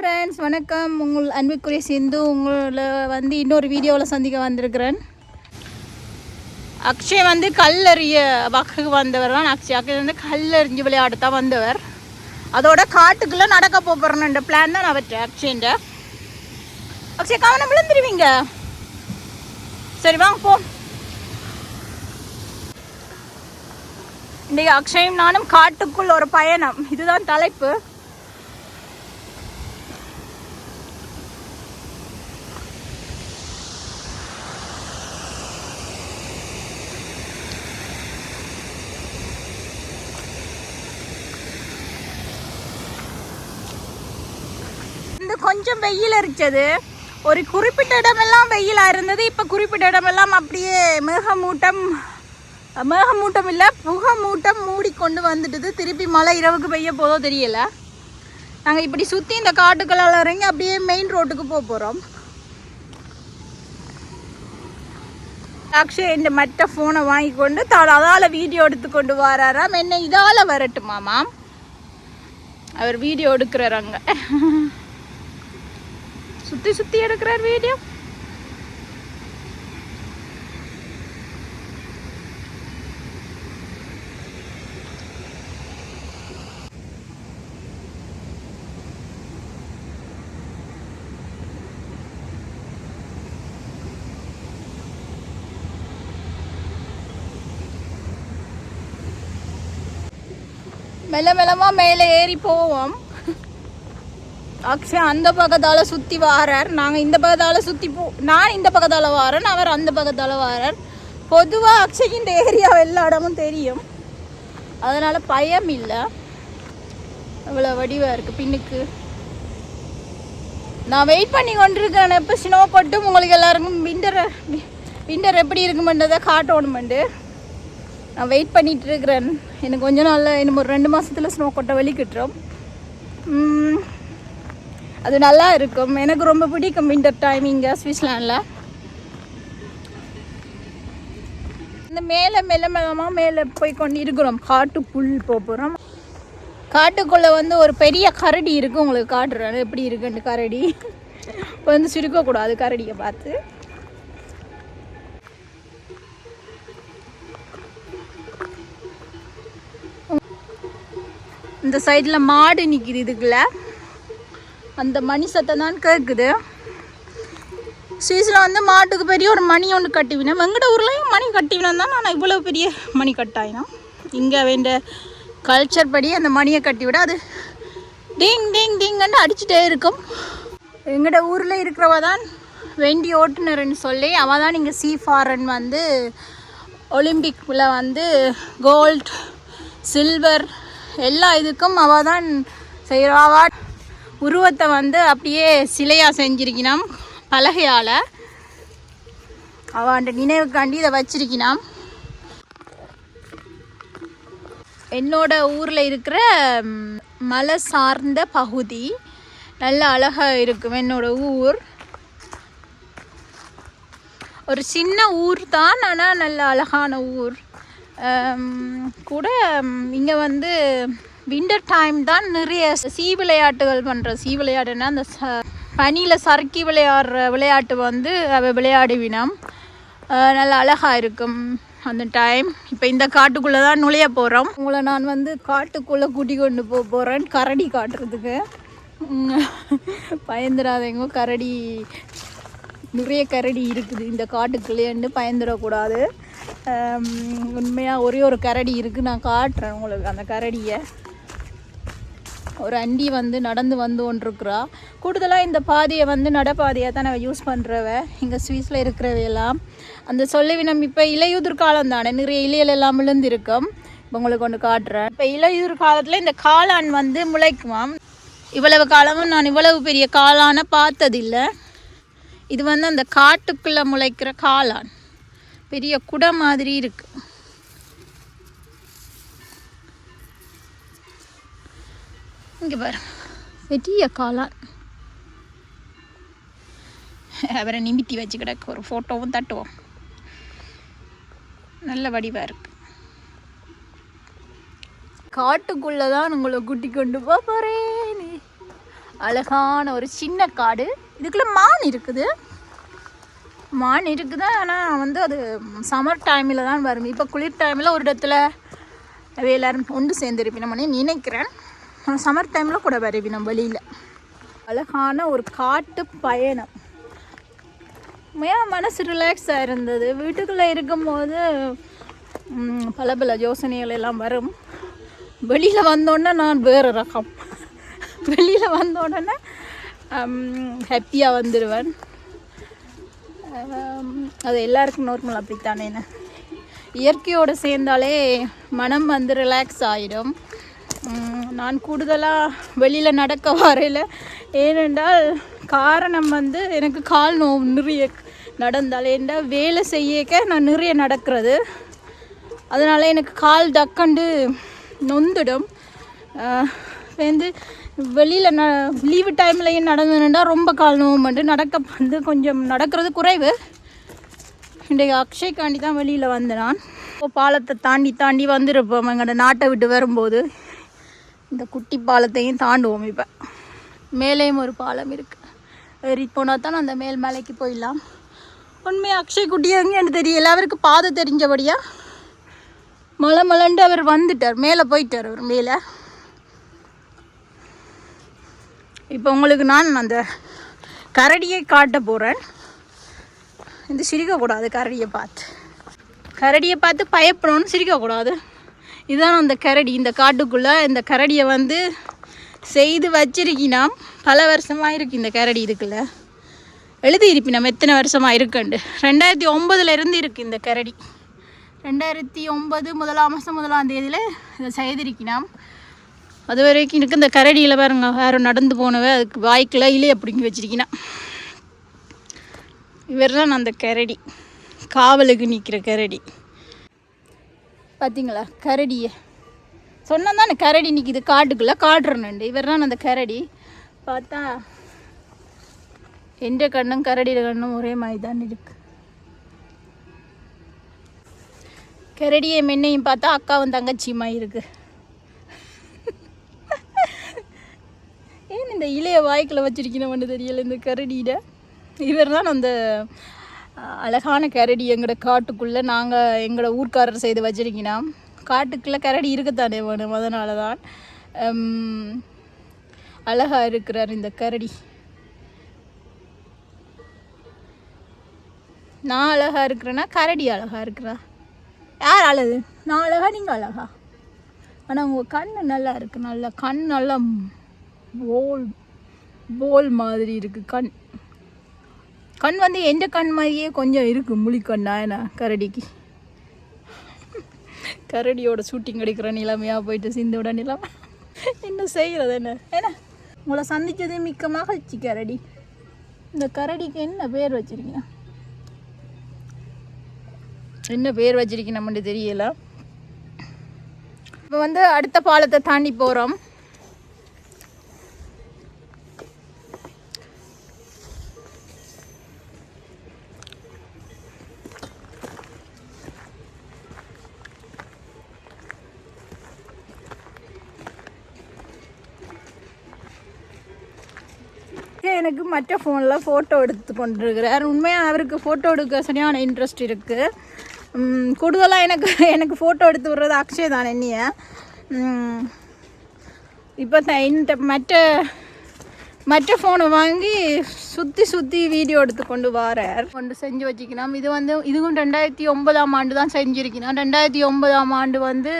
Friends வணக்கம். உங்கள் அன்புக்குரிய சிந்து உங்களை வந்து இன்னொரு வீடியோவில் சந்திக்க வந்திருக்கிறேன். அக்ஷய் வந்து கல்லறிய வகைக்கு வந்தவர் தான். அக்ஷய். அக்ஷய் வந்து கல்லறிஞ்சு விளையாட தான் வந்தவர். அதோட காட்டுக்குள்ளே நடக்க போகிறேன்ற பிளான் தான் நான் வச்சேன் அக்ஷயன்ற அக்ஷய் கவனம் விழுந்துருவீங்க. சரி வாங்க போ. இன்றைக்கு அக்ஷயும் நானும் காட்டுக்குள் ஒரு பயணம். இதுதான் தலைப்பு. இந்த வெயில் அரிச்சது. ஒரு குறிப்பிட்ட இடமெல்லாம் வெயிலாக இருந்தது. இப்போ குறிப்பிட்ட இடமெல்லாம் அப்படியே மேகமூட்டம் மேகமூட்டம் இல்லை புகமூட்டம் மூடிக்கொண்டு வந்துட்டுது திருப்பி மழை இரவுக்கு பெய்ய போதோ தெரியல. நாங்கள் இப்படி சுற்றி இந்த காட்டுக்களால் இறங்கி அப்படியே மெயின் ரோட்டுக்கு போக போகிறோம் அக்ஷய் இந்த மற்ற ஃபோனை வாங்கி கொண்டு தான் அதால் வீடியோ எடுத்து கொண்டு வராராம். என்ன இதால் வரட்டுமாமா அவர் வீடியோ எடுக்கிறாராங்க சுற்றி சுற்றி எடுக்கிறார் வீடியோ. மெல்ல மெல்லமாக மேலே ஏறி போவோம். அக்ஷய் அந்த பக்கத்தால் சுற்றி வாரார். நாங்கள் இந்த பக்கத்தால் சுற்றி போ நான் இந்த பக்கத்தால் வாரேன் அவர் அந்த பக்கத்தால் வாரார். பொதுவாக அக்ஷய் இந்த ஏரியா எல்லா இடமும் தெரியும். அதனால் பயம் இல்லை. அவ்வளோ வடிவாக இருக்குது பின்னுக்கு. நான் வெயிட் பண்ணி கொண்டிருக்கேன். எப்போ ஸ்னோ பட்டும் உங்களுக்கு எல்லாருக்கும் விண்டர் விண்டர் எப்படி இருக்குமென்றதை காட்டணுமெண்டு. நான் வெயிட் பண்ணிகிட்டு இருக்கிறேன். எனக்கு கொஞ்ச நாளில் இன்னும் ஒரு ரெண்டு மாதத்தில் ஸ்னோ கொட்டை வெளிக்கிட்டுரும் அது நல்லா இருக்கும். எனக்கு ரொம்ப பிடிக்கும் விண்டர் டைம் இங்கே இந்த மேலே மெல்ல மெல்லமாக மேலே போய் கொண்டு இருக்கிறோம். காட்டு புல் போகிறோம் காட்டுக்குள்ளே வந்து ஒரு பெரிய கரடி இருக்குது உங்களுக்கு காட்டுறேன். எப்படி இருக்குன்னு கரடி. இப்போ வந்து சுருக்கக்கூடாது கரடியை பார்த்து. இந்த சைடில் மாடு நிற்கிது இதுக்குள்ள. அந்த மணி சத்தம் தான் கேட்குது சுவிஸில் வந்து மாட்டுக்கு பெரிய ஒரு மணி ஒன்று கட்டிவினேன். எங்கட ஊர்லேயும் மணி கட்டிவினேன் தான். நான் இவ்வளோ பெரிய மணி கட்டாயினோம் இங்கே வேண்ட கல்ச்சர் படி அந்த மணியை கட்டி விட அது டிங் டிங் டிங்கன்னு அடிச்சுட்டே இருக்கும். எங்கட ஊரில் இருக்கிறவ தான் வெண்டி ஓட்டுநர்னு சொல்லி அவள் தான் இங்கே சீ ஃபாரன் வந்து ஒலிம்பிக்கில் வந்து கோல்ட் சில்வர் எல்லா இதுக்கும் அவள் தான் செய்கிறவா உருவத்தை வந்து அப்படியே சிலையாக செஞ்சிருக்கினாம் பலகையால். அவன் நினைவுக்காண்டி இதை வச்சிருக்கினாம். என்னோட ஊரில் இருக்கிற மலை சார்ந்த பகுதி. நல்ல அழகாக இருக்கும் என்னோட ஊர். ஒரு சின்ன ஊர் தான் ஆனால் நல்ல அழகான ஊர். கூட இங்கே வந்து விண்டர் டைம் தான் நிறைய சீ விளையாட்டுகள் பண்ணுற சீ விளையாட்டுன்னா அந்த ச பனியில் சறுக்கி விளையாடுற விளையாட்டு வந்து அவ விளையாடுவினம் அஹ் நல்ல அழகாக இருக்கும் அந்த டைம் இப்போ இந்த காட்டுக்குள்ளே தான் நுழைய போகிறோம் உங்களை நான் வந்து காட்டுக்குள்ளே கூட்டி கொண்டு போக போகிறேன் கரடி காட்டுறதுக்கு. உம், பயந்துடாதீங்க. கரடி நிறைய கரடி இருக்குது. இந்த காட்டுக்குள்ளேன்னு பயந்துடக்கூடாது. உண்மையாக ஒரே ஒரு கரடி இருக்குது நான் காட்டுறேன் உங்களுக்கு அந்த கரடியை. ஒரு அண்டி வந்து நடந்து வந்து கொண்டிருக்கிறா. கூடுதலாக இந்த பாதையை வந்து நடப்பாதையாக தான் நம்ம யூஸ் பண்ணுறவ இங்கே ஸ்வீஸில் இருக்கிறவையெல்லாம் அந்த சொல்லிவினம் இப்போ இலையுதிர் காலம் தானே. நிறைய இலைகள் எல்லாம் விழுந்திருக்கும். இப்போ உங்களுக்கு ஒன்று காட்டுறேன். இப்போ இலையுதிர் காலத்தில் இந்த காளான் வந்து முளைக்குமாம். இவ்வளவு காலமும் நான் இவ்வளவு பெரிய காளானை பார்த்ததில்லை. இது வந்து அந்த காட்டுக்குள்ளே முளைக்கிற காளான். பெரிய குடை மாதிரி இருக்குது இங்கே பாரு. பெரிய காளான் அவரை நிமித்தி வச்சு கிடக்கு. ஒரு ஃபோட்டோவும் தட்டுவோம். நல்ல வடிவாக இருக்கு. காட்டுக்குள்ளே தான் உங்களை கூட்டி கொண்டு போகிறேன் அழகான ஒரு சின்ன காடு. இதுக்குள்ள மான் இருக்குது. மான் இருக்குது? ஆனால் வந்து அது சம்மர் டைமில் தான் வரும். இப்போ குளிர் டைமில் ஒரு இடத்துல அவை எல்லாரும் ஒன்று சேர்ந்துருப்பினோம்னே நினைக்கிறேன். சம்மர் டைமில் கூட வருவினோம் வெளியில். அழகான ஒரு காட்டு பயணம். ஏன் மனசு ரிலாக்ஸாக இருந்தது. வீட்டுக்குள்ளே இருக்கும்போது பல பல யோசனைகள் எல்லாம் வரும். வெளியில் வந்தோடனே நான் வேறு ரகம். வெளியில் வந்த உடனே ஹாப்பியாக வந்துடுவேன் அது எல்லாருக்கும் நார்மல் அப்படித்தானே என்ன? இயற்கையோடு சேர்ந்தாலே மனம் வந்து ரிலாக்ஸ் ஆகிடும் நான் கூடுதலாக வெளியில் நடக்க வரையில் ஏனென்றால் காரணம் வந்து எனக்கு கால் நோவு நிறைய நடந்தால். ஏன்டா வேலை செய்யக்க நான் நிறைய நடக்கிறது. அதனால் எனக்கு கால் டக்கண்டு நொந்துடும். வந்து வெளியில் ந லீவு டைம்லையும் நடந்ததுன்னா ரொம்ப கால் நோவு நடக்க வந்து கொஞ்சம் நடக்கிறது குறைவு. இன்றைக்கு அக்ஷய்காண்டி தான் வெளியில் வந்தேன் நான். இப்போ பாலத்தை தாண்டி தாண்டி வந்திருப்போம். எங்களோட நாட்டை விட்டு வரும்போது. இந்த குட்டி பாலத்தையும் தாண்டுவோம் இப்போ. மேலேயும் ஒரு பாலம் இருக்குது ஏறி போனால் தான் அந்த மேல் மேலைக்கு போயிடலாம். உண்மையாக அக்ஷய் குட்டி எங்கேன்னு தெரியல. அவருக்கு பாதை தெரிஞ்சபடியா மலை மலண்டு அவர் வந்துட்டார். மேலே போயிட்டார் அவர் மேலே. இப்போ உங்களுக்கு நான் அந்த கரடியை காட்ட போகிறேன் இந்த சிரிக்கக்கூடாது கரடியை பார்த்து. கரடியை பார்த்து பயப்படணும்னு சிரிக்கக்கூடாது. இதுதான் அந்த கரடி இந்த காட்டுக்குள்ளே இந்த கரடியை வந்து செய்து வச்சிருக்கினாம். பல வருஷமாக இருக்கு இந்த கரடி இதுக்குள்ள. எழுதியிருப்பினம் எத்தனை வருஷமாக இருக்குண்டு. ரெண்டாயிரத்தி ஒம்பதுலேருந்து இருக்குது இந்த கரடி. ரெண்டாயிரத்தி ஒம்பது முதலாம் மாதம் முதலாம் தேதியில் இதை செய்திருக்கினாம். அது வரைக்கும் எனக்கு இந்த கரடியில் பாருங்க யாரும் நடந்து போனவ அதுக்கு வாய்க்கில் இல்லையே பிடுங்கி வச்சிருக்கினா இவர் தான் அந்த கரடி. காவலுக்கு நிற்கிற கரடி. பார்த்தீங்களா கரடியை. சொன்னால் தானே கரடி நிற்கிது காட்டுக்குள்ளே காட்டுறணுண்டு இவர் தான் அந்த கரடி. பார்த்தா எந்த கண்ணும் கரடியோட கண்ணும் ஒரே மாதிரி தான் இருக்கு. கரடியை மென்னையும் பார்த்தா அக்காவும் தங்கச்சியுமா இருக்கு. ஏன் இந்த இலைய வாய்க்குள்ள வச்சிருக்கணும்னு தெரியல இந்த கரடியிட? இவர் தான் அந்த அழகான கரடி எங்களோட காட்டுக்குள்ளே நாங்கள் எங்களோட ஊர்க்காரர் செய்து வச்சிருக்கணும் காட்டுக்குள்ளே கரடி இருக்கத்தானே வேணும் அதனால தான் அழகாக அழகா இருக்கிறார் இந்த கரடி. நான் அழகா இருக்கிறேன்னா கரடி அழகா இருக்கிறா? யார் அழகு? நான் அழகா நீங்கள் அழகா? ஆனால் உங்கள் கண் நல்லா இருக்குது நல்லா கண் நல்லா போல் போல் மாதிரி இருக்குது கண். கண் வந்து எந்த கண் மாதிரியே கொஞ்சம் இருக்கு முழிக்கண்ணா என்ன கரடிக்கு. கரடியோட ஷூட்டிங் அடிக்கிற நிலைமையாக போயிட்டு சிந்தோட நிலைமை. என்ன செய்கிறது என்ன? என்ன? உங்களை சந்தித்தது மிக்க மகிழ்ச்சி கரடி. இந்த கரடிக்கு என்ன பேர் வச்சிருக்கீங்க? என்ன பேர் வச்சிருக்கீங்க தெரியல. இப்போ வந்து அடுத்த பாலத்தை தாண்டி போகிறோம் மற்ற ஃபோனில் ஃபோட்டோ எடுத்து கொண்டிருக்கிறார். உண்மையாக அவருக்கு ஃபோட்டோ எடுக்க சரியான இன்ட்ரெஸ்ட் இருக்குது கூடுதலாக எனக்கு எனக்கு ஃபோட்டோ எடுத்து விடுறது அக்ஷய் தான் என்னைய. இப்போ இந்த மற்ற மற்ற ஃபோனை வாங்கி சுற்றி சுற்றி வீடியோ எடுத்து கொண்டு வாரார். கொண்டு செஞ்சு வச்சுக்கலாம் இது வந்து இதுவும் ரெண்டாயிரத்தி ஒன்பதாம் ஆண்டு தான் செஞ்சுருக்கணும் ரெண்டாயிரத்தி ஒன்பதாம் ஆண்டு வந்து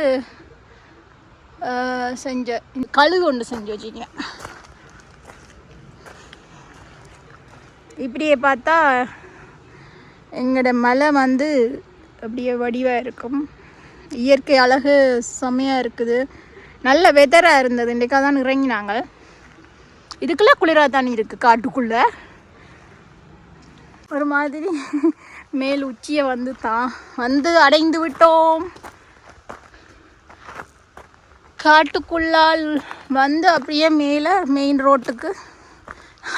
செஞ்ச கழுகு ஒன்று செஞ்சு வச்சுக்கேன் இப்படியே பார்த்தா எங்களோட மலை வந்து அப்படியே வடிவாக இருக்கும். இயற்கை அழகு செம்மையாக இருக்குது. நல்ல வெதராக இருந்தது. இன்றைக்காக தான் இறங்கினாங்க. இதுக்குள்ளே குளிராக தண்ணி இருக்குது காட்டுக்குள்ளே. ஒரு மாதிரி மேல் உச்சியை வந்து தான் வந்து அடைந்து விட்டோம். காட்டுக்குள்ளால் வந்து அப்படியே மேலே மெயின் ரோட்டுக்கு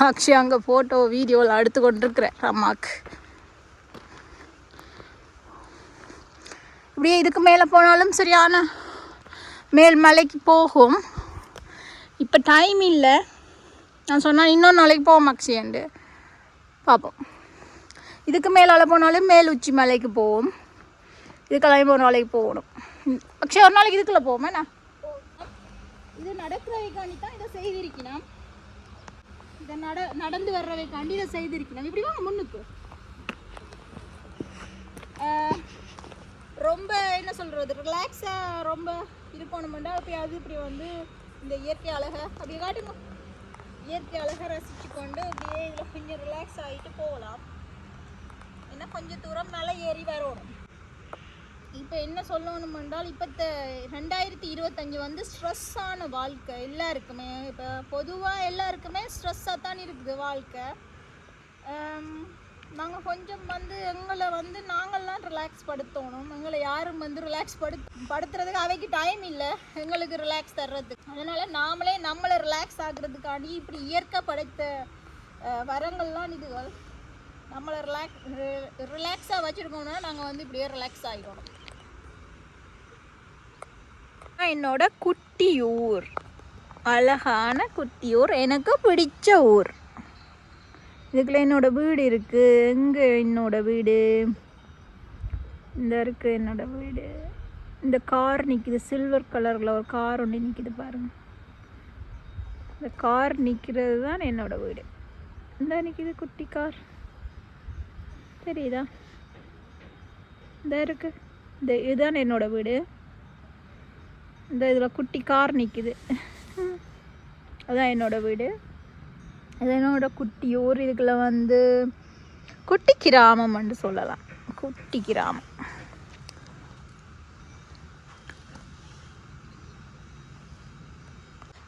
அக்ஷய் அங்கே ஃபோட்டோ வீடியோவில் அடுத்து கொண்டிருக்கிறேன். அம்மாவுக்கு இப்படியே இதுக்கு மேலே போனாலும் சரியான மேல் மலைக்கு போகும். இப்போ டைம் இல்லை. நான் சொன்னால் இன்னொரு நாளைக்கு போவோம் அக்ஷயண்டு பார்ப்போம் இதுக்கு மேலால் போனாலும் மேல் உச்சி மலைக்கு போவோம். இதுக்கெல்லாம் ஒரு நாளைக்கு போகணும். ம், அக்ஷயா ஒரு நாளைக்கு இதுக்குள்ளே போவோமே நான் இது நடக்கிறவைக்காண்டி தான் இதை செய்திருக்கிறான் இதை நட நடந்து வர்றவைக்காண்டி இதை செய்திருக்கணும் இப்படி வாங்க முன்னுக்கு. ரொம்ப என்ன சொல்கிறது ரிலாக்ஸாக ரொம்ப இருக்கணுமெண்டா. எப்பயாவது இப்படி வந்து இந்த இயற்கை அழகை அப்படியே காட்டுங்க. இயற்கை அழகை ரசிச்சு கொண்டு அப்படியே இதில் கொஞ்சம் ரிலாக்ஸ் ஆகிட்டு போகலாம். ஏன்னா கொஞ்சம் தூரம் மேலே ஏறி வரணும். இப்போ என்ன சொல்லணும் என்றால் இப்போ ரெண்டாயிரத்தி இருபத்தஞ்சி வந்து ஸ்ட்ரெஸ்ஸான வாழ்க்கை எல்லாருக்குமே. இப்போ பொதுவாக எல்லாருக்குமே ஸ்ட்ரெஸ்ஸாக தான் இருக்குது வாழ்க்கை. நாங்கள் கொஞ்சம் வந்து எங்களை வந்து நாங்கள்லாம் ரிலாக்ஸ் படுத்தணும். எங்களை யாரும் வந்து ரிலாக்ஸ் படு படுத்துறதுக்கு அவைக்கு டைம் இல்லை. எங்களுக்கு ரிலாக்ஸ் தர்றதுக்கு. அதனால் நாமளே நம்மளை ரிலாக்ஸ் ஆகுறதுக்காண்டி இப்படி இயற்கை படைத்த வரங்கள்லாம் இதுகள் நம்மளை ரிலாக்ஸ் ரிலாக்ஸாக வச்சுருக்கோம்னா நாங்கள் வந்து இப்படியே ரிலாக்ஸ் ஆகிடணும் என்னோட குட்டியூர். அழகான குட்டியூர். எனக்கு பிடிச்ச ஊர். இதுக்குள்ள என்னோட வீடு இருக்கு. எங்கே என்னோட வீடு. இந்த இருக்கு என்னோட வீடு. இந்த கார் நிற்கிது சில்வர் கலரில் ஒரு கார் ஒன்று நிற்கிது பாருங்க. இந்த கார் நிற்கிறது தான் என்னோட வீடு. இந்த நிற்கிது குட்டி கார். தெரியுதா இந்த இருக்கு. இந்த இதுதான் என்னோட வீடு. இந்த இதில் குட்டி கார் நிற்கிது அதான் என்னோட வீடு. இது என்னோட குட்டி ஊர் இதுக்குள்ள வந்து குட்டி கிராமம்னு சொல்லலாம். குட்டி கிராமம்.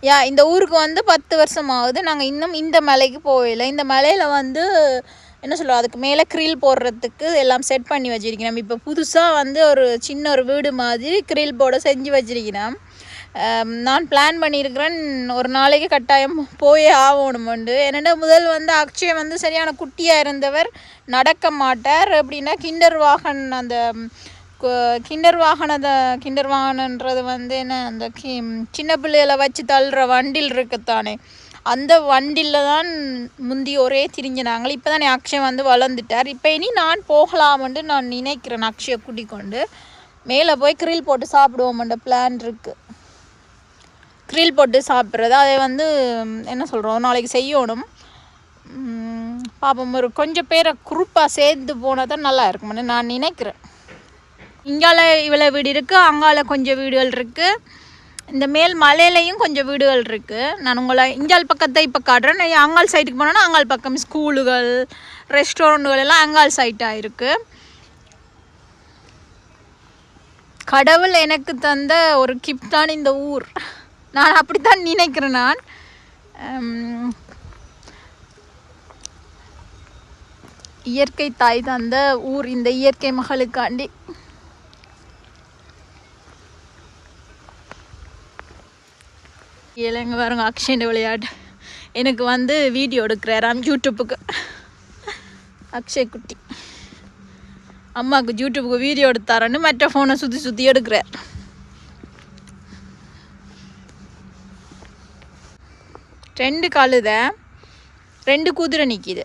யா இந்த ஊருக்கு வந்து பத்து வருஷம் ஆகுது. நாங்கள் இன்னும் இந்த மலைக்கு போகல. இந்த மலையில் வந்து என்ன சொல்லுவோம் அதுக்கு மேலே க்ரில் போடுறதுக்கு எல்லாம் செட் பண்ணி வச்சிருக்கிறோம். இப்போ புதுசாக வந்து ஒரு சின்ன ஒரு வீடு மாதிரி க்ரில் போட செஞ்சு வச்சிருக்கிறோம். நான் பிளான் பண்ணியிருக்கிறேன் ஒரு நாளைக்கு கட்டாயம் போயே ஆகணுமுண்டு என்னென்னா முதல் வந்து அக்ஷயம் வந்து சரியான குட்டியாக இருந்தவர் நடக்க மாட்டார். அப்படின்னா கிண்டர் வாகன் அந்த கிண்டர் வாகனத்தை கிண்டர் வாகனன்றது வந்து என்ன அந்த கி சின்ன பிள்ளைகளை வச்சு தள்ளுற வண்டில் இருக்குத்தானே. அந்த வண்டியில் தான் முந்தி ஒரே திரிஞ்சினாங்களே இப்போ தானே அக்ஷய் வந்து வளர்ந்துட்டார். இப்போ இனி நான் போகலாம்னு நான் நினைக்கிறேன் அக்ஷயை கூட்டிக் கொண்டு மேலே போய் கிரில் போட்டு சாப்பிடுவோம்ன்ற பிளான் இருக்குது கிரில் போட்டு சாப்பிட்றது அதை வந்து என்ன சொல்கிறோம் நாளைக்கு செய்யணும். பாப்போம் ஒரு கொஞ்சம் பேரை குரூப்பாக சேர்ந்து போனால் தான் நல்லா இருக்கும்னு நான் நினைக்கிறேன். இங்கால இவ்வளோ வீடு இருக்குது அங்கால கொஞ்சம் வீடுகள் இருக்குது இந்த மேல் மலையிலையும் கொஞ்சம் வீடுகள் இருக்குது நான் உங்களை இங்கால் பக்கத்தை இப்போ காட்டுறேன். நான் அங்கால் சைட்டுக்கு போனோன்னா அங்கால் பக்கம் ஸ்கூலுகள் ரெஸ்டாரண்ட்டுகள் எல்லாம் அங்கால் சைட்டாக இருக்குது கடவுள் எனக்கு தந்த ஒரு கிஃப்ட் தான் இந்த ஊர். நான் அப்படித்தான் நினைக்கிறேன் நான். இயற்கை தாய் தந்த ஊர் இந்த இயற்கை மகளுக்காண்டி. இளைங்க பாருங்க அக்ஷயின் விளையாட்டு. எனக்கு வந்து வீடியோ எடுக்கிறாராம் யூடியூப்புக்கு அக்ஷய் குட்டி. அம்மாவுக்கு யூடியூப்புக்கு வீடியோ எடுத்தாரன்னு மற்ற ஃபோனை சுற்றி சுற்றி எடுக்கிறார். ரெண்டு கழுத ரெண்டு குதிரை நிற்கிது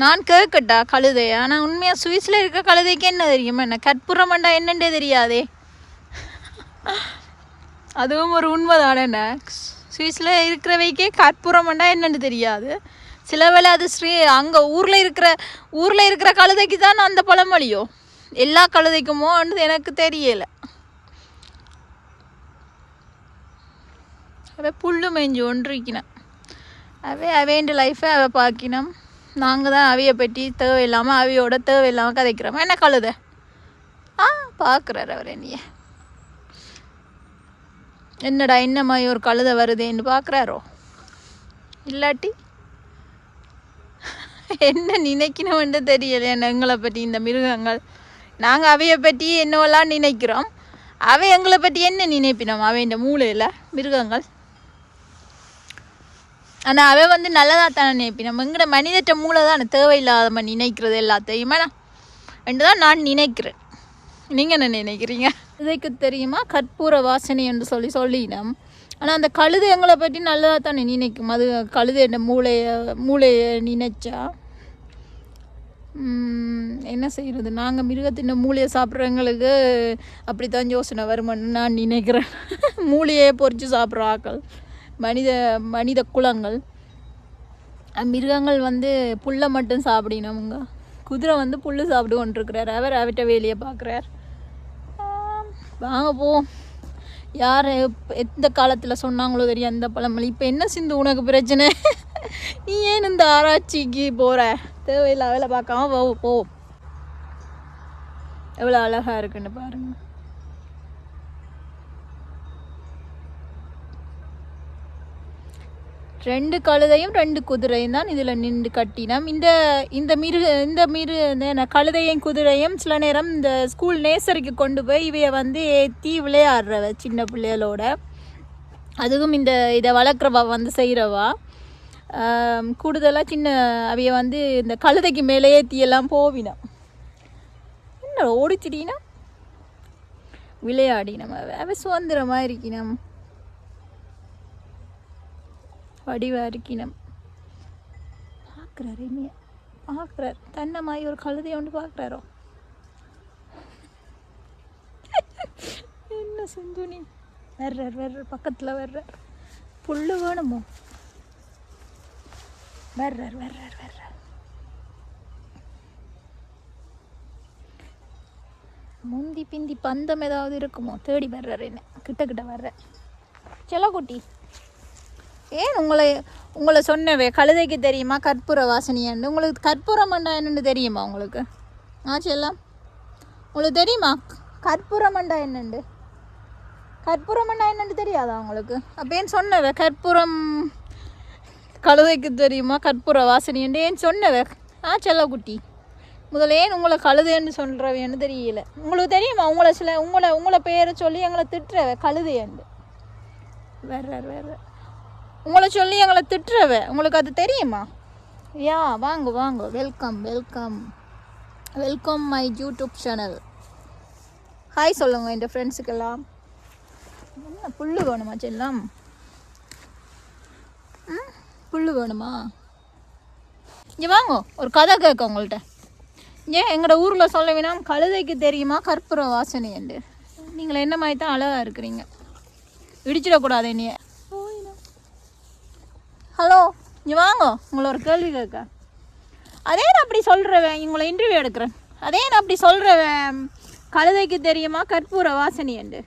நான் கேட்கட்டா கழுதை? ஆனால் உண்மையாக சுவிஸில் இருக்க கழுதைக்கு என்ன தெரியுமா? என்ன கற்பூரமண்டா என்னன்றே தெரியாதே? அதுவும் ஒரு உண்மைதானே சுவிஸில் இருக்கிறவைக்கே கற்பூரமண்டா என்னென்னு தெரியாது? சில வேளை அது ஸ்ரீ அங்கே ஊரில் இருக்கிற ஊரில் இருக்கிற கழுதைக்கு தான் அந்த பழமொழியோ எல்லா கழுதைக்குமோன்றது எனக்கு தெரியலை. அவ புல்லு மேய்ஞ்சு ஒன்றிக்கினேன் அவ அவேண்ட லைஃப்பை அவ பார்க்கினான் நாங்கள் தான் அவைய பற்றி தேவையில்லாமல் அவையோட தேவையில்லாமல் கதைக்கிறோம்? என்ன கழுத? ஆ பார்க்குறாரு அவர் என்னைய. என்னடா என்ன மாதிரி ஒரு கழுதை வருதேன்னு பார்க்குறாரோ இல்லாட்டி? என்ன நினைக்கணும்னு தெரியல எங்களை பற்றி இந்த மிருகங்கள். நாங்கள் அவையை பற்றி என்னவெல்லாம் நினைக்கிறோம்? அவை எங்களை பற்றி என்ன நினைப்பினோம்? அவை இந்த மூளையில் மிருகங்கள். ஆனால் அவன் வந்து நல்லதாக தானே நினைப்பினோம் எங்கட மனிதற்ற மூளை தான் தேவையில்லாத மாதிரி நினைக்கிறது எல்லாத்தையுமே. என்று தான் நான் நினைக்கிறேன். நீங்கள் என்ன நினைக்கிறீங்க? இதைக்கு தெரியுமா? கற்பூர வாசனை என்று சொல்லி சொல்லினோம். ஆனால் அந்த கழுதை எங்களை பற்றி நல்லதாக தானே நினைக்கும்? அது கழுதை என்ன மூளையை மூளையை நினைச்சா? என்ன செய்கிறது நாங்கள் மிருகத்தின் மூளையை சாப்பிட்றவங்களுக்கு அப்படி தான் யோசனை வருமான்னு நான் நினைக்கிறேன். மூளையே பொறிச்சு சாப்பிட்ற ஆக்கள். மனித மனித குலங்கள். மிருகங்கள் வந்து புல்லை மட்டும் சாப்பிடணுமுங்க குதிரை வந்து புல்லு சாப்பிட்டு கொண்டிருக்கிறார் அவர் அவர்கிட்ட வேலையை பார்க்குறார். வாங்க போ யார் எந்த காலத்தில் சொன்னாங்களோ தெரியும் அந்த பழமொழி. இப்போ என்ன சிந்து உனக்கு பிரச்சனை? நீ ஏன் இந்த ஆராய்ச்சிக்கு போகிற தேவையில்லை வேலை பார்க்காம போ போ எவ்வளோ அழகாக இருக்குன்னு பாருங்கள் ரெண்டு கழுதையும் ரெண்டு குதிரையும் தான் இதில் நின்று கட்டினோம். இந்த இந்த மிருக இந்த மிரு இந்த என்ன, கழுதையும் குதிரையும் சில நேரம் இந்த ஸ்கூல் நேசரிக்கு கொண்டு போய் இவைய வந்து ஏற்றி விளையாடுறவ சின்ன பிள்ளைகளோட. அதுவும் இந்த இதை வளர்க்குறவா வந்து செய்கிறவா கூடுதலாக சின்ன அவைய வந்து இந்த கழுதைக்கு மேலே ஏற்றியெல்லாம் போவினோம். என்ன ஓடிச்சிட்டினா விளையாடினோம். அவ அவ சுதந்திரமாக இருக்கினோம். வடிவா இருக்கினம் பார்க்குறாரு இனிய. பார்க்குறாரு. தன்னை மாதிரி ஒரு கழுதையை ஒன்று பார்க்குறாரோ? என்ன செஞ்சு நீ வர்றார் வர்றார். பக்கத்தில் வர்றார். புல்லு வேணுமோ? வர்றார் வர்றார் வர்றார். முந்தி பிந்தி பந்தம் ஏதாவது இருக்குமோ? தேடி வர்றார் என்ன கிட்ட கிட்ட வர்றார். செல்லக்குட்டி. ஏன் உங்களை உங்களை சொன்னவே? கழுதைக்கு தெரியுமா? கற்பூர வாசனையான்னு உங்களுக்கு கற்பூரம் மண்டா என்னன்னு தெரியுமா உங்களுக்கு? ஆ செல்லம். உங்களுக்கு தெரியுமா? கற்பூர மண்டா என்னண்டு? கற்பூர மண்டா என்னன்னு தெரியாதா உங்களுக்கு? அப்போ ஏன் சொன்னவே? கற்பூரம் கழுதைக்கு தெரியுமா? கற்பூர வாசனையண்டு ஏன் சொன்னவே? ஆ செல்லக்குட்டி. முதல்ல ஏன் உங்களை கழுதைன்னு சொல்கிறவைன்னு தெரியல. உங்களுக்கு தெரியுமா? உங்களை சில உங்களை உங்களை பேரை சொல்லி எங்களை திட்டுறவ? கழுதையண்டு வேற வேற. உங்களை சொல்லி எங்களை திட்டுறவ உங்களுக்கு அது தெரியுமா? யா வாங்க வாங்க. Welcome welcome welcome my YouTube channel hi சொல்லுங்கள் இந்த ஃப்ரெண்ட்ஸுக்கெல்லாம் என்ன புல் வேணுமா செல்லம்? ம் புல் வேணுமா? இங்கே வாங்க ஒரு கதை கேட்க உங்கள்கிட்ட ஏன் எங்களோட ஊரில் சொல்ல வேணாம் கழுதைக்கு தெரியுமா கற்பூர வாசனை என்று நீங்கள் என்ன மாதிரி தான் அழகாக இருக்கிறீங்க? இடிச்சிடக்கூடாது என்னையே. ஹலோ இங்கே வாங்க. உங்களை ஒரு கேள்வி கேட்க. அதே நான் அப்படி சொல்கிறவன் உங்களை இன்டர்வியூ எடுக்கிறேன். அதே நான் அப்படி சொல்கிறவன் கழுதைக்கு தெரியுமா? கற்பூர வாசனை என்று.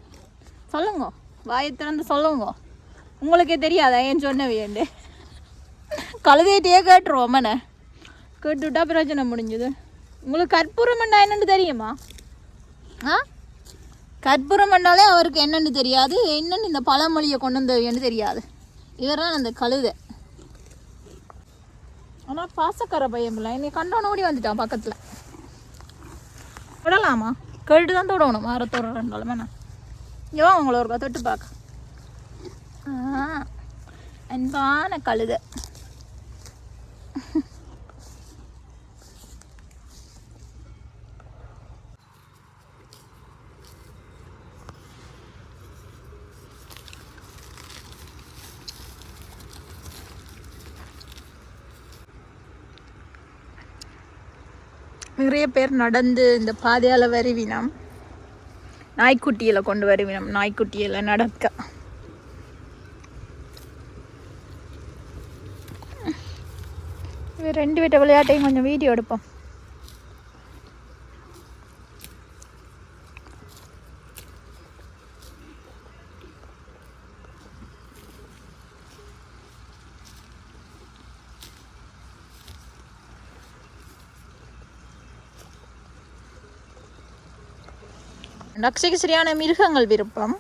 சொல்லுங்க. வாயை திறந்து சொல்லுங்க. உங்களுக்கே தெரியாதா? ஏன் சொன்னவையண்டு கழுதையிட்டே கேட்டுருவோம் மன கேட்டுவிட்டா பிரச்சனை முடிஞ்சுது. உங்களுக்கு கற்பூரம் பண்ணா என்னன்னு தெரியுமா? ஆ? கற்பூரம் பண்ணாலே அவருக்கு என்னென்னு தெரியாது. என்னன்னு இந்த பழமொழியை கொண்டு வந்தவையன்னு தெரியாது. இவர் அந்த கழுதை. ஆனால் பாசக்கார பையன் இல்லை என்னை கண்டோன்னு ஓடி வந்துட்டான் பக்கத்தில். விடலாமா? கேட்டு தான் தொடணும் வாரத்தோட ரெண்டாலும் வேணா. இங்கே உங்களை ஒரு தொட்டு பார்க்க ஆ, அன்பான கழுதை. நிறைய பேர் நடந்து இந்த பாதையால் வருவினம். நாய்க்குட்டியில் கொண்டு வருவினம். நாய்க்குட்டியில் நடக்க. ரெண்டு வீட்டு விளையாட்டையும் கொஞ்சம் வீடியோ எடுப்போம். நக்ஷைக்கு சரியான மிருகங்கள் விருப்பம்.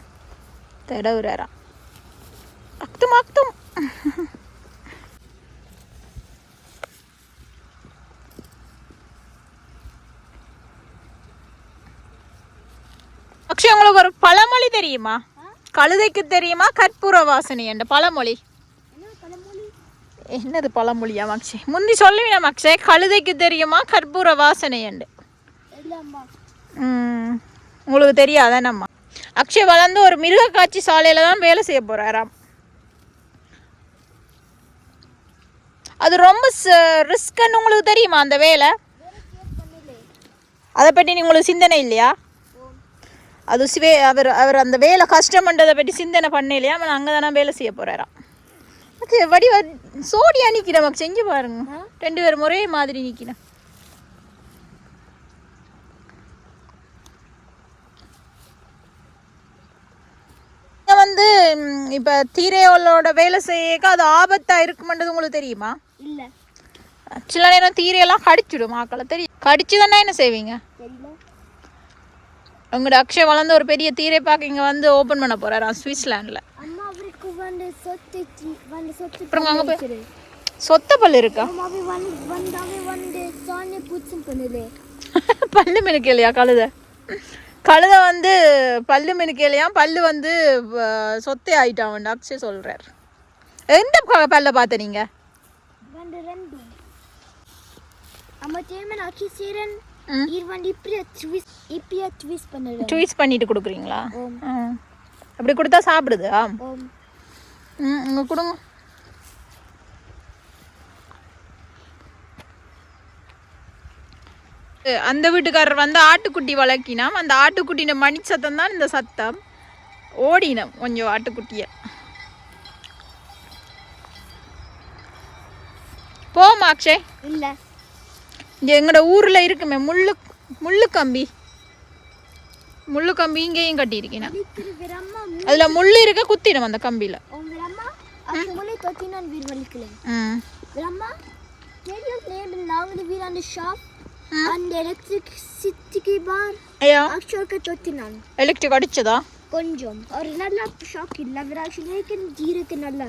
தடவுறாராம் அக்தும் அக்தும். அக்ஷய் உங்களுக்கு ஒரு பழமொழி தெரியுமா? கழுதைக்கு தெரியுமா? கற்பூர வாசனை என்ற பழமொழி. என்னது பழமொழியா அக்ஷய்? முந்தி சொல்லுவீனா அக்ஷய். கழுதைக்கு தெரியுமா? கற்பூர வாசனை என்று. ம். உங்களுக்கு தெரியாதானம்மா அக்ஷய் வளர்ந்து ஒரு மிருக காட்சி சாலையில தான் வேலை செய்ய போறாராம். அது ரொம்ப ரிஸ்க்னு உங்களுக்கு தெரியுமா அந்த வேலை? அதை பற்றி நீ உங்களுக்கு சிந்தனை இல்லையா? அது சிவே அவர் அவர் அந்த வேலை கஷ்டம்ன்றதை பற்றி சிந்தனை பண்ணலையா? அவன் அங்கே தானே வேலை செய்ய போகிறாராம் ஓகே வடி சோடியா நிற்கிறேன் நமக்கு செஞ்சு பாருங்க. ரெண்டு பேரும் ஒரே மாதிரி நிற்கிறேன் வந்து ம், இப்ப தீரையோளோட வேலை செய்யக்க அது ஆபத்தா இருக்குமென்றது உங்களுக்கு தெரியுமா? இல்ல. சில நேரம் தீரையெல்லாம் கடிச்சிடும் ஆக்களை தெரியும் கடிச்சு தானே என்ன செய்வீங்க? உங்களோட அக்ஷய் வளர்ந்து ஒரு பெரிய தீரை பார்க்க இங்கே வந்து ஓப்பன் பண்ண போறாராம் சுவிட்சர்லாண்டில்? வந்து வந்து அப்புறம் அங்க போய். சொத்த பல் இருக்கா? வந்து வந்து பல்லு மினுக்கலையா கழுத? கழுத வந்து பல்லு மினுக்கலையா? பல்லு வந்து சொத்தே ஆயிட்டான் அக்ஷய் சொல்றார். எந்த பல்ல பார்த்த நீங்க? ட்வீட்ஸ் பண்ணிட்டு கொடுக்குறீங்களா. அப்படி கொடுத்தா சாப்பிடுதா? ம் இங்கே கொடுங்க. அந்த வீட்டுக்காரர் வந்து ஆட்டுக்குட்டி வளர்க்கினாம். அந்த ஆட்டுக்குட்டின மணி சத்தம் தான் இந்த சத்தம். ஓடினம் கொஞ்சம் ஆட்டுக்குட்டிய. போமா அக்ஷய். இல்ல. இங்கே எங்களோட ஊரில் இருக்குமே முள்ளு முள்ளு கம்பி முள்ளு கம்பி இங்கேயும் கட்டியிருக்கேன் அதில் முள் இருக்க குத்திடும் அந்த கம்பியில். ம். ಒಂದು ಎಲೆಕ್ಟ್ರಿಕ್ ಸಿಟ್ಟಿಗೆ ಬಾರ್ അയ്യോ. ആക്ഷോക്കെ തൊത്തിനാണ് ഇലക്ട്രിക് അടിച്ചതാ? കൊഞ്ചം. ഒരു നല്ല ഷോക്ക് ഇല്ല. അവരാക്ഷൻ ജീരക്ക് നല്ല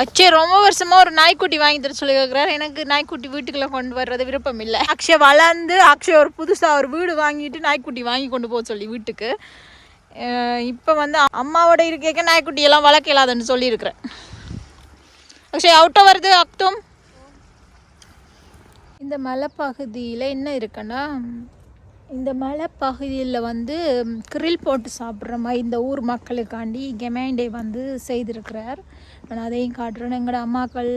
அச்சே ரொம்ப வருஷமா ஒரு நாய்க்குட்டி வாங்கி தர சொல்லி கேட்குறாரு எனக்கு நாய்க்குட்டி வீட்டுக்குள்ள கொண்டு வர்றது விருப்பம் இல்லை. அக்ஷய் வளர்ந்து அக்ஷய் ஒரு புதுசாக ஒரு வீடு வாங்கிட்டு நாய்க்குட்டி வாங்கி கொண்டு போக சொல்லி வீட்டுக்கு. இப்போ வந்து அம்மாவோட இருக்க நாய்க்குட்டி எல்லாம் வளர்க்க இல்லாதன்னு சொல்லியிருக்கிறேன். அக்ஷய் அவுட்டோ வருது அக்தும். இந்த மலைப்பகுதியில் என்ன இருக்குன்னா இந்த மலைப்பகுதியில் வந்து கிரில் போட்டு சாப்பிட்ற மாதிரி இந்த ஊர் மக்களுக்காண்டி கெமேண்டே வந்து செய்திருக்கிறார். நான் அதையும் காட்டுறேன். எங்களோட அம்மாக்கள்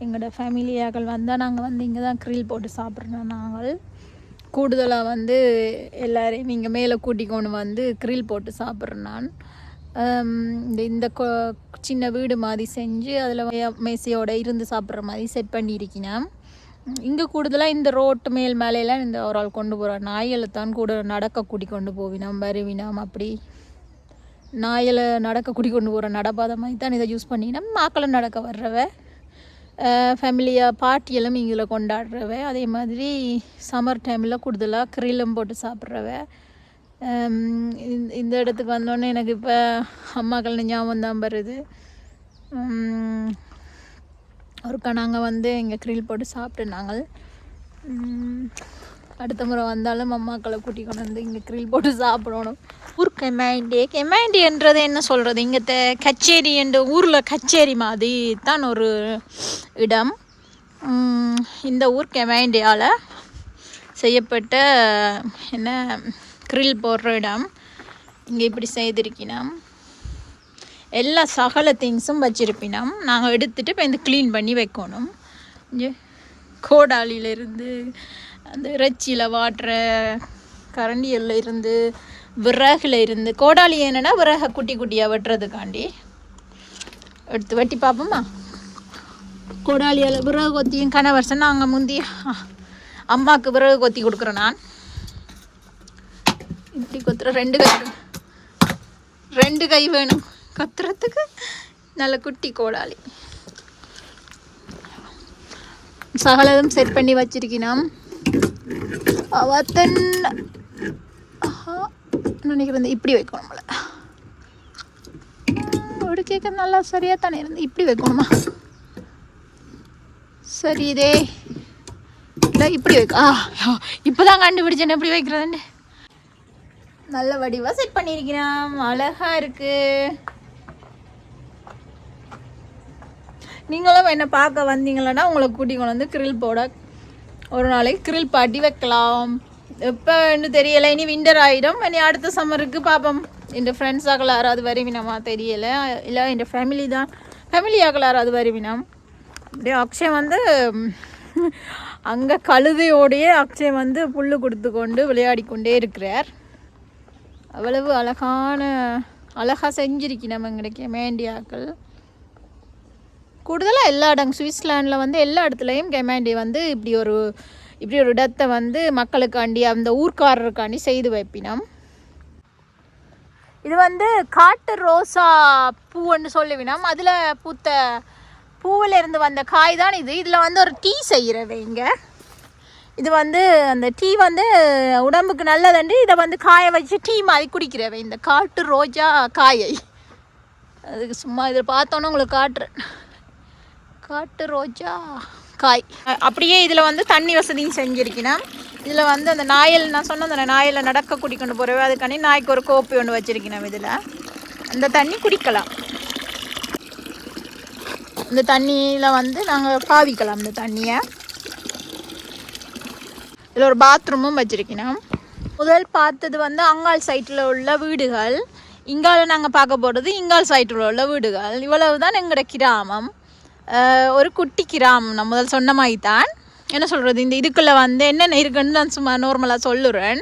எங்களோட ஃபேமிலியாக்கள் வந்தால் நாங்கள் வந்து இங்கே தான் கிரில் போட்டு சாப்பிட்றோம் நாங்கள். கூடுதலாக வந்து எல்லாரையும் இங்கே மேலே கூட்டிக்கொண்டு வந்து கிரில் போட்டு சாப்பிட்றேன் நான். இந்த இந்த கொ- சின்ன வீடு மாதிரி செஞ்சு அதில் மேசையோட இருந்து சாப்பிட்ற மாதிரி செட் பண்ணியிருக்கினேன் இங்கே கூடுதலாக இந்த ரோட்டு மேல் மேலையெல்லாம் இந்த ஒரு ஆள் கொண்டு போகிறார் நாய்களை தான் கூட நடக்க கூட்டி கொண்டு போவினாம் வருவினாம் அப்படி. நாயலை நடக்க கூட்டி கொண்டு போகிற நடப்பாத மாதிரி தான் இதை யூஸ் பண்ணினா மாக்களை நடக்க வர்றவ ஃபேமிலியாக பார்ட்டியெல்லாம் இங்கே கொண்டாடுறவ அதே மாதிரி சம்மர் டைமில் கூடுதலாக கிரிலம் போட்டு சாப்பிட்றவ இந்த- இந்த இடத்துக்கு வந்தோடனே எனக்கு இப்போ அம்மாக்கள் ஞாபகம் தான் வருது ஒருக்கா நாங்கள் வந்து இங்கே கிரில் போட்டு சாப்பிட்டு நாங்கள் அடுத்த முறை வந்தாலும் அம்மாக்களை கூட்டி கொண்டு வந்து இங்கே கிரில் போட்டு சாப்பிடணும். ஊர் கெமாண்டி என்றதை என்ன சொல்கிறது இங்கே கச்சேரி என்ற ஊரில் கச்சேரி மாதிரி தான் ஒரு இடம். இந்த ஊர் கெமாயிண்டியால் செய்யப்பட்ட என்ன கிரில் போடுற இடம். இங்கே இப்படி செய்திருக்கிறோம் எல்லா சகல திங்ஸும் வச்சுருப்பினோம். நாங்கள் எடுத்துட்டு இப்போ இந்த க்ளீன் பண்ணி வைக்கணும். கோடாலியிலேருந்து அந்த இறைச்சியில் வாட்டுற கரண்டியில் இருந்து விறகுல இருந்து கோடாலி என்னன்னா விறகை குட்டி குட்டியாக வெட்டுறதுக்காண்டி. எடுத்து வெட்டி பார்ப்போமா? கோடாலியால் விறகு கொத்தியும் கணவர்சன் நாங்கள் முந்தி அம்மாவுக்கு விறகு கொத்தி கொடுக்குறேன் நான். இப்படி கொத்துற ரெண்டு கை ரெண்டு கை வேணும். கத்துறதுக்கு நல்ல குட்டி கோடாலி. சகலதும் செட் பண்ணி வச்சிருக்கணும் அவத்தன் நினைக்கிறேன் இப்படி வைக்கணும் ஒரு கேட்க நல்லா சரியா தானே இருந்து இப்படி வைக்கணுமா? சரி இதே. இல்லை இப்படி வைக்க ஆ இப்போதான் கண்டுபிடிச்சேன் எப்படி வைக்கிறதுன்னு. நல்ல வடிவாக செட் பண்ணியிருக்கிறான் அழகா இருக்கு. நீங்களும் என்னை பார்க்க வந்தீங்களன்னா உங்களை கூட்டிகொண்டு வந்து கிரில் போட ஒரு நாளைக்கு கிரில் பாட்டி வைக்கலாம். எப்போ இன்னும் தெரியலை இனி விண்டர் ஆகிடும் இனி அடுத்த சம்மருக்கு பார்ப்போம் என் ஃப்ரெண்ட்ஸ் ஆகல யாராவது வருவினமா? தெரியலை. இல்லை என் ஃபேமிலி தான். ஃபேமிலி ஆகல யாராவது வருவினம் அப்படியே அக்ஷய் வந்து அங்கே கழுதையோடையே அக்ஷய் வந்து புல் கொடுத்து கொண்டு விளையாடி கொண்டே இருக்கிறார். அவ்வளவு அழகான அழகாக செஞ்சிருக்கணும் எங்களுக்கு மேண்டியாக்கள். கூடுதலாக எல்லா இடம் சுவிட்சர்லாண்டில் வந்து எல்லா இடத்துலையும் கெமாண்டி வந்து இப்படி ஒரு இப்படி ஒரு இடத்தை வந்து மக்களுக்காண்டி அந்த ஊர்க்காரருக்காண்டி செய்து வைப்பினோம். இது வந்து காட்டு ரோசா பூன்னு சொல்லுவினோம். அதில் பூத்த பூவில் இருந்து வந்த காய் தான் இது. இதில் வந்து ஒரு டீ செய்கிறவை இங்கே. இது வந்து அந்த டீ வந்து உடம்புக்கு நல்லதுண்டு இதை வந்து காய வச்சு டீ மாதிரி குடிக்கிறவை. இந்த காட்டு ரோஜா காயை. அதுக்கு சும்மா இதில் பார்த்தோன்னே உங்களுக்கு காட்டுறேன். காட்டு ரோஜா காய். அப்படியே இதில் வந்து தண்ணி வசதியும் செஞ்சுருக்கினேன் இதில் வந்து அந்த நாயல் நான் சொன்ன அந்த நாயில் நடக்க குடிக்கொண்டு போகிறவே அதுக்காண்டி நாய்க்கு ஒரு கோப்பை ஒன்று வச்சுருக்கணும் இதில். அந்த தண்ணி குடிக்கலாம். இந்த தண்ணியில் வந்து நாங்கள் பாவிக்கலாம் இந்த தண்ணியை. இதில் ஒரு பாத்ரூமும் வச்சுருக்கணும். முதல் பார்த்தது வந்து அங்காள் சைட்டில் உள்ள வீடுகள். இங்கால நாங்கள் பார்க்க போகிறது இங்கால் சைட்டில் உள்ள வீடுகள். இவ்வளவு தான் எங்களோட கிராமம். ஒரு குட்டி கிராம் நான் முதல் சொன்ன மாதிரி தான் என்ன சொல்கிறது இந்த இதுக்குள்ளே வந்து என்னென்ன இருக்குன்னு நான் சும்மா நார்மலாக சொல்லுறேன்.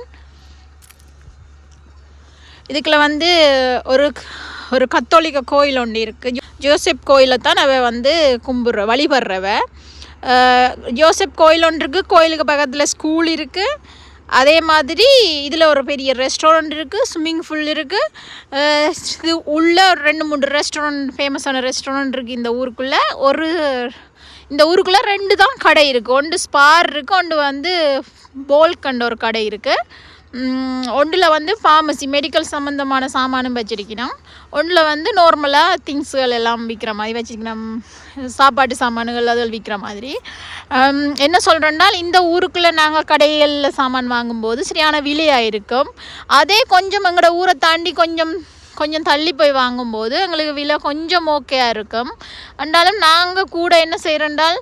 இதுக்குள்ளே வந்து ஒரு ஒரு கத்தோலிக்க கோயில் ஒன்று இருக்குது ஜோசப் கோயிலை தான் அவ வந்து கும்பிட்ற வழிபடுறவ. ஜோசப் கோயில் ஒன்று இருக்குது கோயிலுக்கு பக்கத்தில் ஸ்கூல் இருக்குது அதே மாதிரி இதில் ஒரு பெரிய ரெஸ்டாரண்ட் இருக்குது ஸ்விம்மிங் ஃபுல் இருக்குது இது உள்ள ஒரு ரெண்டு மூணு ரெஸ்டாரண்ட் ஃபேமஸான ரெஸ்டாரண்ட் இருக்குது இந்த ஊருக்குள்ளே. ஒரு இந்த ஊருக்குள்ளே ரெண்டு தான் கடை இருக்குது ஒன்று ஸ்பார் இருக்குது ஒன்று வந்து போல்கண்ட ஒரு கடை இருக்குது ஒன்றில் வந்து ஃபார்மசி மெடிக்கல் சம்மந்தமான சாமானும் வச்சிருக்கணும். ஒன்றில் வந்து நார்மலாக திங்ஸுகள் எல்லாம் விற்கிற மாதிரி வச்சிருக்கணும். சாப்பாட்டு சாமான்கள் அதில் விற்கிற மாதிரி. என்ன சொல்கிறேன்னா இந்த ஊருக்குள்ளே நாங்கள் கடைகளில் சாமான் வாங்கும்போது சரியான விலையாக இருக்கும். அதே கொஞ்சம் எங்களோட ஊரை தாண்டி கொஞ்சம் கொஞ்சம் தள்ளி போய் வாங்கும்போது எங்களுக்கு விலை கொஞ்சம் ஓகேயாக இருக்கும். என்றாலும் நாங்கள் கூட என்ன செய்கிறோன்றால்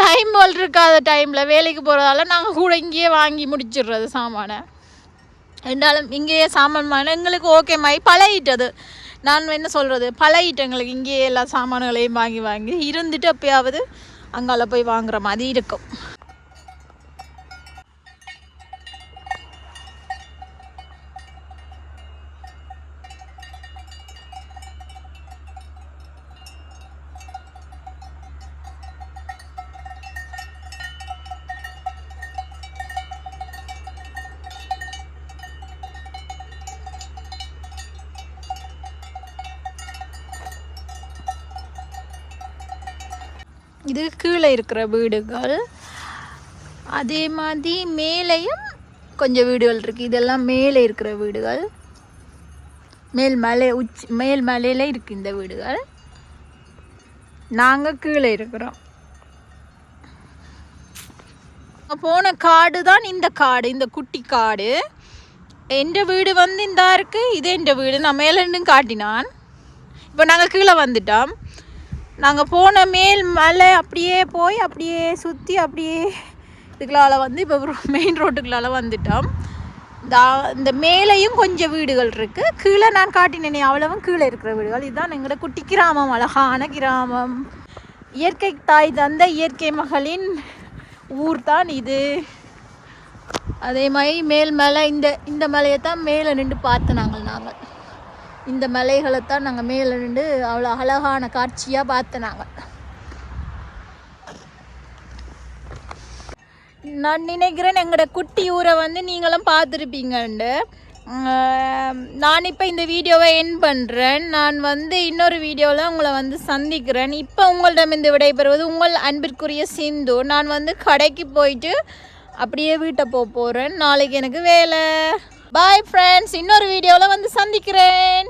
டைம் போல் இருக்காத டைமில் வேலைக்கு போகிறதால நாங்கள் கூட இங்கேயே வாங்கி முடிச்சிடுறது சாமானை. இருந்தாலும் இங்கேயே சாமான் எங்களுக்கு ஓகே மாதிரி பழகிட்டது. நான் என்ன சொல்கிறது பழகிட்டு எங்களுக்கு இங்கேயே எல்லா சாமான்களையும் வாங்கி வாங்கி. இருந்துட்டு எப்பயாவது அங்கால போய் வாங்குற மாதிரி இருக்கும். இது கீழே இருக்கிற வீடுகள். அதே மாதிரி மேலேயும் கொஞ்சம் வீடுகள் இருக்குது இதெல்லாம் மேலே இருக்கிற வீடுகள். மேல் மலை உச்சி மேல் மலையில் இருக்குது இந்த வீடுகள். நாங்கள் கீழே இருக்கிறோம். போன காடு தான் இந்த காடு இந்த குட்டி காடு. எந்த வீடு வந்து இந்தா இருக்குது இது எந்த வீடு நான் மேலே காட்டினான். இப்போ நாங்கள் கீழே வந்துட்டோம். நாங்கள் போன மேல் மலை அப்படியே போய் அப்படியே சுற்றி அப்படியே இதுகளால் வந்து இப்போ மெயின் ரோட்டுக்குள்ளால வந்துட்டோம். இந்த இந்த மேலேயும் கொஞ்சம் வீடுகள் இருக்குது கீழே நான் காட்டினேனே அவ்வளவும் கீழே இருக்கிற வீடுகள். இதுதான் எங்களோட குட்டி கிராமம் அழகான கிராமம். இயற்கை தாய் தந்த இயற்கை மகளின் ஊர் தான் இது. அதே மாதிரி மேல் மலை இந்த இந்த மலையை தான் மேலே நின்று பார்த்து நாங்கள் நாங்கள். இந்த மலைகளை தான் நாங்கள் மேலே நின்று அவ்வளோ அழகான காட்சியாக பார்த்து நாங்கள் நான் நினைக்கிறேன் எங்களோட குட்டி ஊரை வந்து நீங்களும் பார்த்துருப்பீங்கண்டு. நான் இப்போ இந்த வீடியோவை என் பண்ணுறேன் நான் வந்து இன்னொரு வீடியோவில் உங்களை வந்து சந்திக்கிறேன். இப்போ உங்களிடமிருந்து விடைபெறுவது உங்கள் அன்பிற்குரிய சிந்து. நான் வந்து கடைக்கு போயிட்டு அப்படியே வீட்டை போக போகிறேன் நாளைக்கு எனக்கு வேலை. பாய் ஃப்ரெண்ட்ஸ் இன்னொரு வீடியோவில் வந்து சந்திக்கிறேன்.